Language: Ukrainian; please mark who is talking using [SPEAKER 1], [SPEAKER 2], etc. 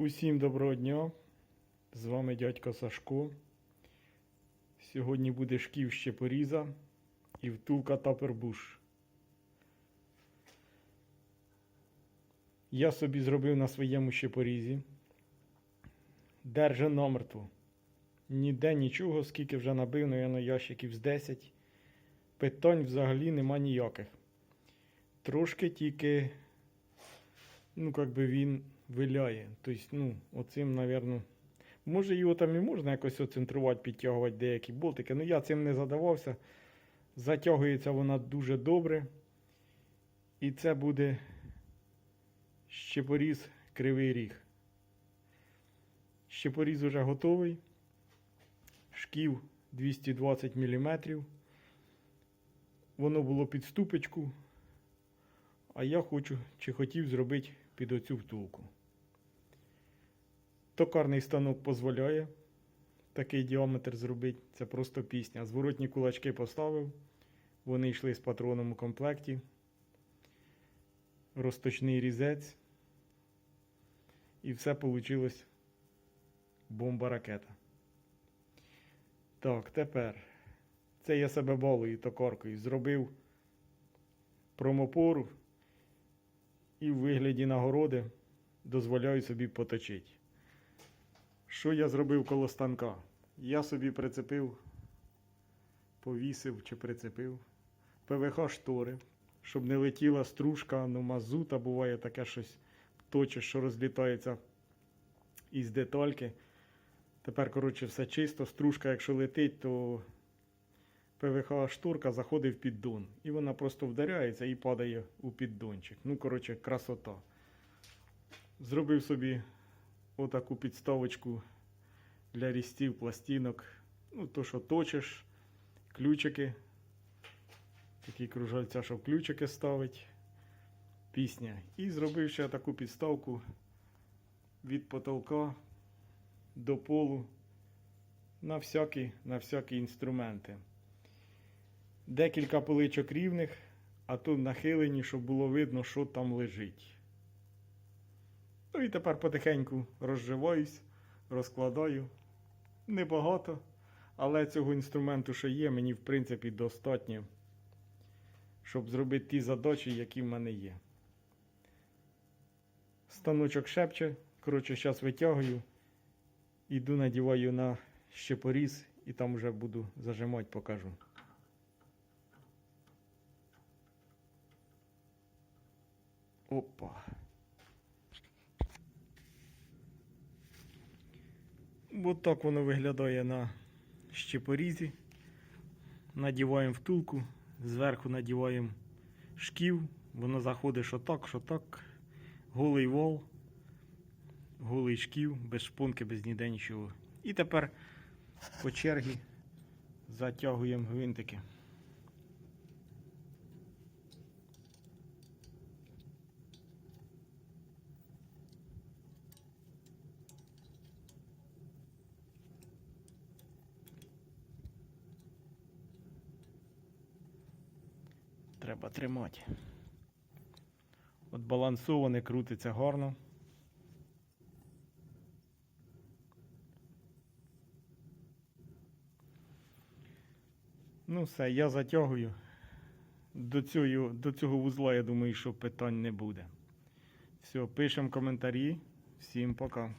[SPEAKER 1] Усім доброго дня. З вами дядько Сашко. Сьогодні буде шків щепоріза і втулка тапербуш. Я собі зробив на своєму щепорізі. Держа намертво. Ніде нічого, скільки вже набив, наверное, ящиків з 10. Питань взагалі нема ніяких. Трошки тільки, ну, як би він виляє. Тобто, ну, оцим, напевно, може його там і можна якось оцентрувати, підтягувати деякі болтики. Ну, я цим не задавався. Затягується вона дуже добре. І це буде щепоріз кривий ріг. Щепоріз уже готовий. Шків 220 мм. Воно було під ступочку. А я хочу чи хотів зробити під оцю втулку. Токарний станок дозволяє такий діаметр зробити. Це просто пісня. Зворотні кулачки поставив. Вони йшли з патроном у комплекті. Розточний різець. І все вийшло бомба ракета. Так, тепер. Це я себе балую токаркою. Зробив промопору і в вигляді нагороди дозволяю собі поточити. Що я зробив коло станка? Я собі прицепив, повісив чи прицепив ПВХ штори, щоб не летіла стружка, ну мазута буває таке щось точиш, що розлітається із детальки. Тепер, коротше, все чисто. Стружка, якщо летить, то ПВХ шторка заходить в піддон. І вона просто вдаряється і падає у піддончик. Ну, коротше, красота. Зробив собі отаку підставочку для рістів, пластинок. Ну, то, що точиш, ключики. Такі кружальця, щоб ключики ставить. Пісня. І зробив ще таку підставку від потолка до полу на всякі, на всякі інструменти. Декілька поличок рівних, а тут нахилені, щоб було видно, що там лежить. Ну і тепер потихеньку розживаюсь, розкладаю. Небагато, але цього інструменту, що є, мені в принципі достатньо, щоб зробити ті задачі, які в мене є. Станочок шепче, коротше, зараз витягую, іду надіваю на щепоріз і там вже буду зажимати, покажу. Опа. От так воно виглядає на щепорізі. Надіваємо втулку, зверху надіваємо шків, воно заходить що так, що так. Голий вол, голий шків, без шпонки, без ніде нічого. І тепер по чергі затягуємо гвинтики. Треба тримати. От балансоване крутиться гарно. Ну все, я затягую. До цього, до цього вузла, я думаю, що питань не буде. Все, пишемо коментарі. Всім пока.